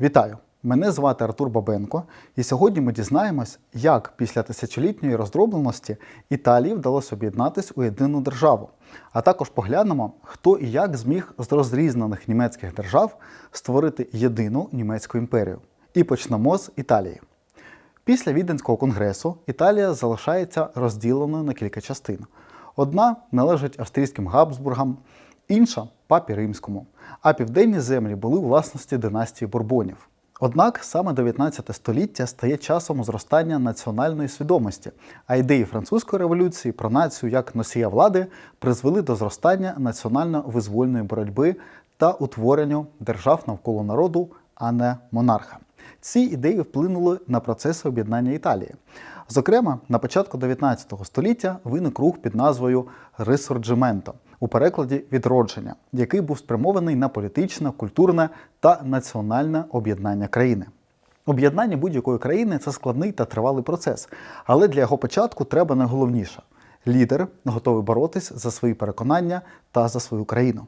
Вітаю! Мене звати Артур Бабенко, і сьогодні ми дізнаємось, як після тисячолітньої роздробленості Італії вдалося об'єднатись у єдину державу. А також поглянемо, хто і як зміг з розрізнених німецьких держав створити єдину німецьку імперію. І почнемо з Італії. Після Віденського конгресу Італія залишається розділеною на кілька частин. Одна належить австрійським Габсбургам, інша папі римському, а південні землі були у власності династії Бурбонів. Однак саме 19 століття стає часом зростання національної свідомості, а ідеї французької революції про націю як носія влади призвели до зростання національно-визвольної боротьби та утворенню держав навколо народу, а не монарха. Ці ідеї вплинули на процеси об'єднання Італії. Зокрема, на початку 19 століття виник рух під назвою Рисорджименто у перекладі відродження, який був спрямований на політичне, культурне та національне об'єднання країни. Об'єднання будь-якої країни це складний та тривалий процес, але для його початку треба найголовніше лідер готовий боротись за свої переконання та за свою країну.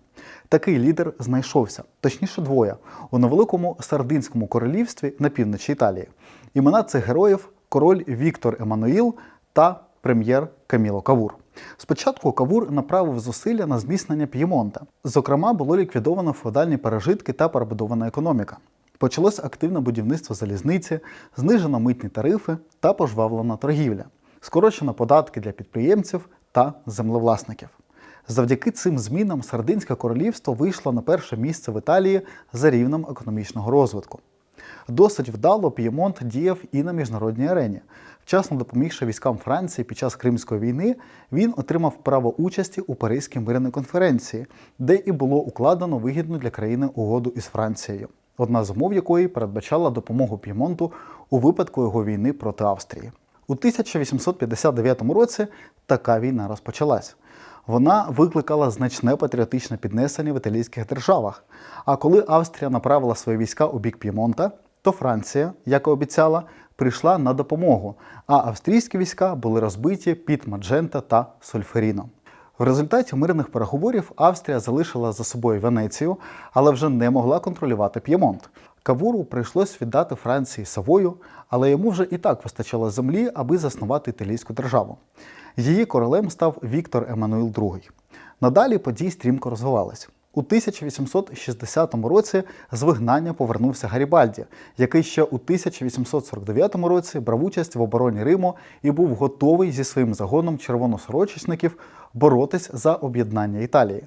Такий лідер знайшовся, точніше, двоє у невеликому сардинському королівстві на півночі Італії. Імена цих героїв король Віктор Еммануїл та прем'єр Каміло Кавур. Спочатку Кавур направив зусилля на зміцнення П'ємонта. Зокрема, було ліквідовано феодальні пережитки та перебудована економіка. Почалось активне будівництво залізниці, знижено митні тарифи та пожвавлена торгівля, скорочено податки для підприємців та землевласників. Завдяки цим змінам Сардинське королівство вийшло на перше місце в Італії за рівнем економічного розвитку. Досить вдало П'ємонт діяв і на міжнародній арені. Вчасно допомігши військам Франції під час Кримської війни, він отримав право участі у Паризькій мирній конференції, де і було укладено вигідну для країни угоду із Францією, одна з умов якої передбачала допомогу П'ємонту у випадку його війни проти Австрії. У 1859 році така війна розпочалась. Вона викликала значне патріотичне піднесення в італійських державах. А коли Австрія направила свої війська у бік П'ємонта, то Франція, як і обіцяла, прийшла на допомогу, а австрійські війська були розбиті під Маджента та Сольферіно. В результаті мирних переговорів Австрія залишила за собою Венецію, але вже не могла контролювати П'ємонт. Кавуру прийшлось віддати Франції Савою, але йому вже і так вистачало землі, аби заснувати італійську державу. Її королем став Віктор Еммануїл II. Надалі події стрімко розвивались. У 1860 році з вигнання повернувся Гарібальді, який ще у 1849 році брав участь в обороні Риму і був готовий зі своїм загоном червоносорочечників боротись за об'єднання Італії.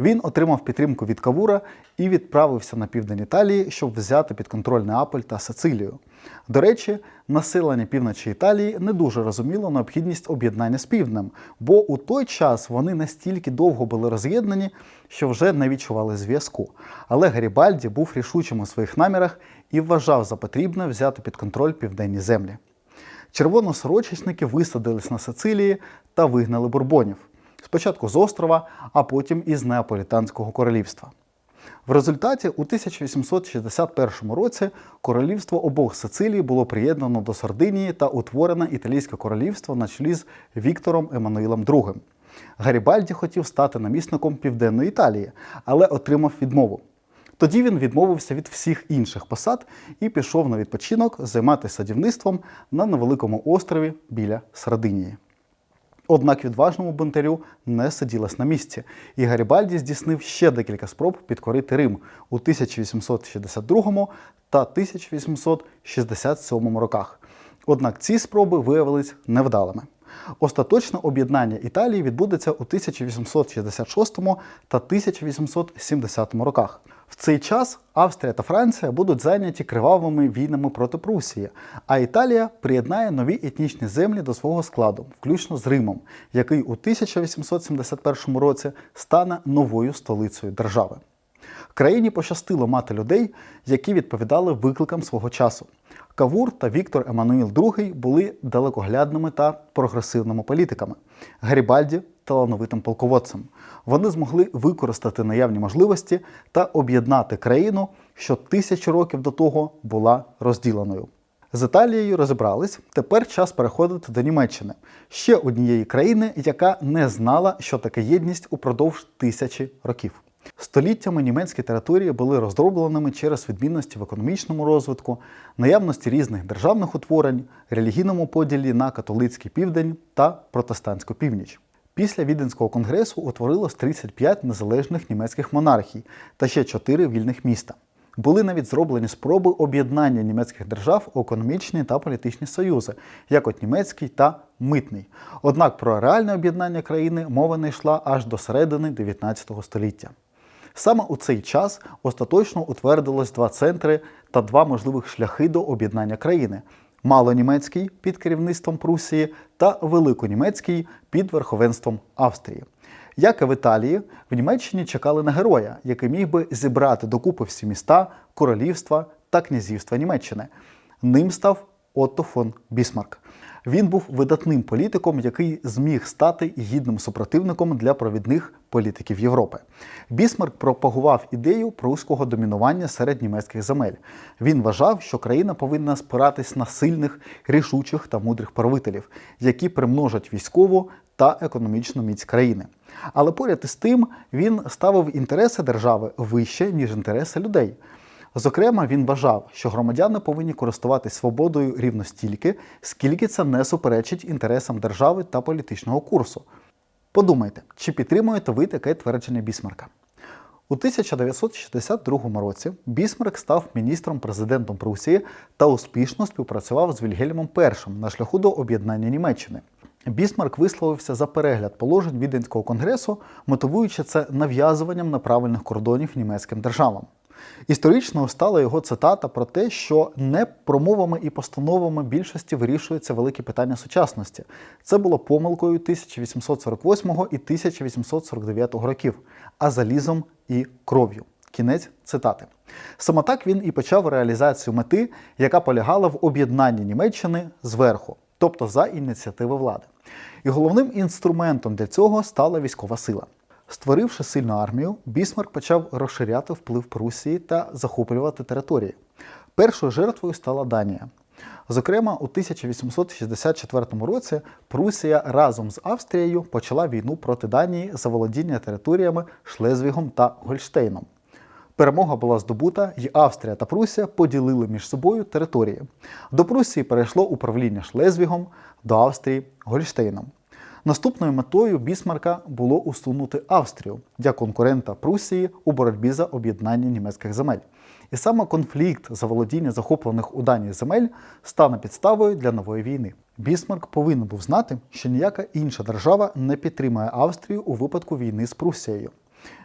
Він отримав підтримку від Кавура і відправився на південь Італії, щоб взяти під контроль Неаполь та Сицилію. До речі, населення півночі Італії не дуже розуміло необхідність об'єднання з півднем, бо у той час вони настільки довго були роз'єднані, що вже не відчували зв'язку. Але Гарібальді був рішучим у своїх намірах і вважав за потрібне взяти під контроль південні землі. Червоносорочечники висадились на Сицилії та вигнали бурбонів спочатку з острова, а потім із Неаполітанського королівства. В результаті у 1861 році королівство обох Сицилій було приєднано до Сардинії та утворене Італійське королівство на чолі з Віктором Еммануїлом II. Гарібальді хотів стати намісником Південної Італії, але отримав відмову. Тоді він відмовився від всіх інших посад і пішов на відпочинок займатися садівництвом на невеликому острові біля Сардинії. Однак відважному бунтарю не сиділось на місці, і Гарібальді здійснив ще декілька спроб підкорити Рим у 1862 та 1867 роках. Однак ці спроби виявились невдалими. Остаточне об'єднання Італії відбудеться у 1866 та 1870 роках. В цей час Австрія та Франція будуть зайняті кривавими війнами проти Прусії, а Італія приєднає нові етнічні землі до свого складу, включно з Римом, який у 1871 році стане новою столицею держави. Країні пощастило мати людей, які відповідали викликам свого часу. Кавур та Віктор Еммануїл II були далекоглядними та прогресивними політиками. Гарібальді талановитим полководцем. Вони змогли використати наявні можливості та об'єднати країну, що тисячі років до того була розділеною. З Італією розібрались. Тепер час переходити до Німеччини, ще однієї країни, яка не знала, що таке єдність упродовж тисячі років. Століттями німецькі території були роздробленими через відмінності в економічному розвитку, наявності різних державних утворень, релігійному поділі на католицький південь та протестантську північ. Після Віденського конгресу утворилось 35 незалежних німецьких монархій та ще 4 вільних міста. Були навіть зроблені спроби об'єднання німецьких держав у економічні та політичні союзи, як от німецький та митний. Однак про реальне об'єднання країни мова не йшла аж до середини 19 століття. Саме у цей час остаточно утвердилось два центри та два можливих шляхи до об'єднання країни: малонімецький під керівництвом Прусії та великонімецький під верховенством Австрії. Як і в Італії, в Німеччині чекали на героя, який міг би зібрати докупи всі міста, королівства та князівства Німеччини. Ним став Отто фон Бісмарк. Він був видатним політиком, який зміг стати гідним супротивником для провідних політиків Європи. Бісмарк пропагував ідею пруського домінування серед німецьких земель. Він вважав, що країна повинна спиратись на сильних, рішучих та мудрих правителів, які примножать військову та економічну міць країни. Але поряд із тим він ставив інтереси держави вище, ніж інтереси людей. Зокрема, він вважав, що громадяни повинні користуватись свободою рівно стільки, скільки це не суперечить інтересам держави та політичного курсу. Подумайте, чи підтримуєте ви таке твердження Бісмарка? У 1962 році Бісмарк став міністром-президентом Прусії та успішно співпрацював з Вільгельмом І на шляху до об'єднання Німеччини. Бісмарк висловився за перегляд положень Віденського конгресу, мотивуючи це нав'язуванням неправильних кордонів німецьким державам. Історичною стала його цитата про те, що не промовами і постановами більшості вирішуються великі питання сучасності. Це було помилкою 1848 і 1849 років, а залізом і кров'ю. Кінець цитати. Саме так він і почав реалізацію мети, яка полягала в об'єднанні Німеччини зверху, тобто за ініціативи влади. І головним інструментом для цього стала військова сила. Створивши сильну армію, Бісмарк почав розширяти вплив Прусії та захоплювати території. Першою жертвою стала Данія. Зокрема, у 1864 році Прусія разом з Австрією почала війну проти Данії за володіння територіями Шлезвігом та Гольштейном. Перемога була здобута, і Австрія та Прусія поділили між собою території. До Прусії перейшло управління Шлезвігом, до Австрії Гольштейном. Наступною метою Бісмарка було усунути Австрію як конкурента Прусії у боротьбі за об'єднання німецьких земель. І саме конфлікт за володіння захоплених у Данії земель стане підставою для нової війни. Бісмарк повинен був знати, що ніяка інша держава не підтримає Австрію у випадку війни з Прусією.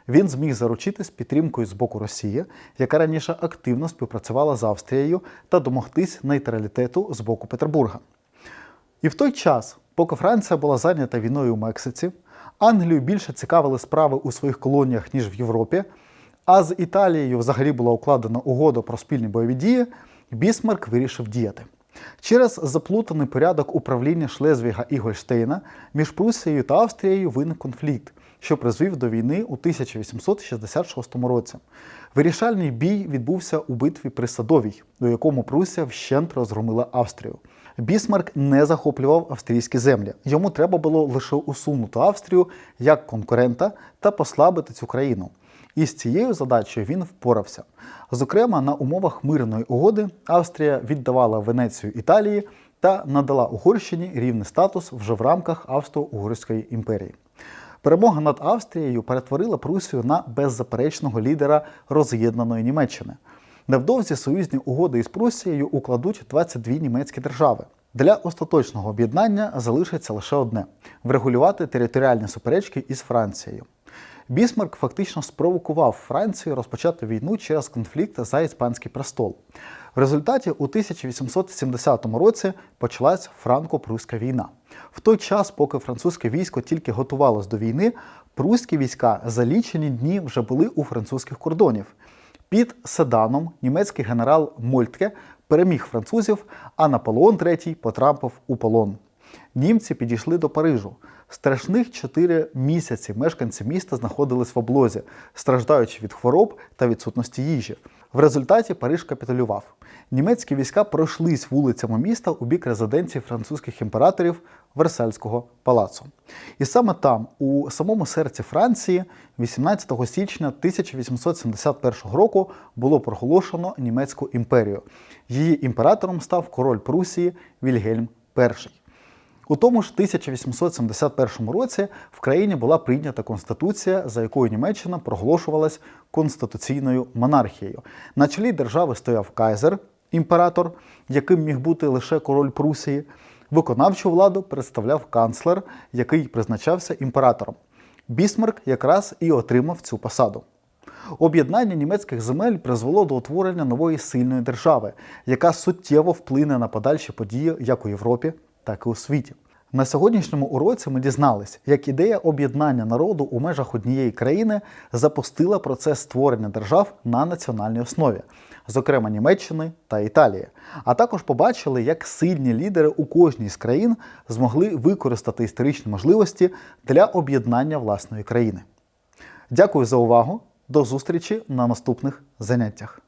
Він зміг заручитись підтримкою з боку Росії, яка раніше активно співпрацювала з Австрією, та домогтись нейтралітету з боку Петербурга. І в той час, поки Франція була зайнята війною у Мексиці, Англію більше цікавили справи у своїх колоніях, ніж в Європі, а з Італією взагалі була укладена угода про спільні бойові дії, Бісмарк вирішив діяти. Через заплутаний порядок управління Шлезвіга і Гольштейна між Прусією та Австрією виник конфлікт, що призвів до війни у 1866 році. Вирішальний бій відбувся у битві при Садовій, у якому Прусія вщент розгромила Австрію. Бісмарк не захоплював австрійські землі. Йому треба було лише усунути Австрію як конкурента та послабити цю країну. І з цією задачею він впорався. Зокрема, на умовах мирної угоди Австрія віддавала Венецію Італії та надала Угорщині рівний статус вже в рамках Австро-Угорської імперії. Перемога над Австрією перетворила Прусію на беззаперечного лідера роз'єднаної Німеччини. Невдовзі союзні угоди із Прусією укладуть 22 німецькі держави. Для остаточного об'єднання залишиться лише одне врегулювати територіальні суперечки із Францією. Бісмарк фактично спровокував Францію розпочати війну через конфлікт за іспанський престол. В результаті у 1870 році почалась франко-пруська війна. В той час, поки французьке військо тільки готувалось до війни, пруські війська за лічені дні вже були у французьких кордонів. Під Седаном німецький генерал Мольтке переміг французів, а Наполеон III потрапив у полон. Німці підійшли до Парижу. Страшних чотири місяці мешканці міста знаходились в облозі, страждаючи від хвороб та відсутності їжі. В результаті Париж капітулював. Німецькі війська пройшлись вулицями міста у бік резиденції французьких імператорів Версальського палацу. І саме там, у самому серці Франції, 18 січня 1871 року було проголошено німецьку імперію. Її імператором став король Прусії Вільгельм І. У тому ж 1871 році в країні була прийнята конституція, за якою Німеччина проголошувалась конституційною монархією. На чолі держави стояв кайзер, імператор, яким міг бути лише король Прусії. Виконавчу владу представляв канцлер, який призначався імператором. Бісмарк якраз і отримав цю посаду. Об'єднання німецьких земель призвело до утворення нової сильної держави, яка суттєво вплине на подальші події як у Європі, так і у світі. На сьогоднішньому уроці ми дізнались, як ідея об'єднання народу у межах однієї країни запустила процес створення держав на національній основі, зокрема Німеччини та Італії. А також побачили, як сильні лідери у кожній з країн змогли використати історичні можливості для об'єднання власної країни. Дякую за увагу. До зустрічі на наступних заняттях.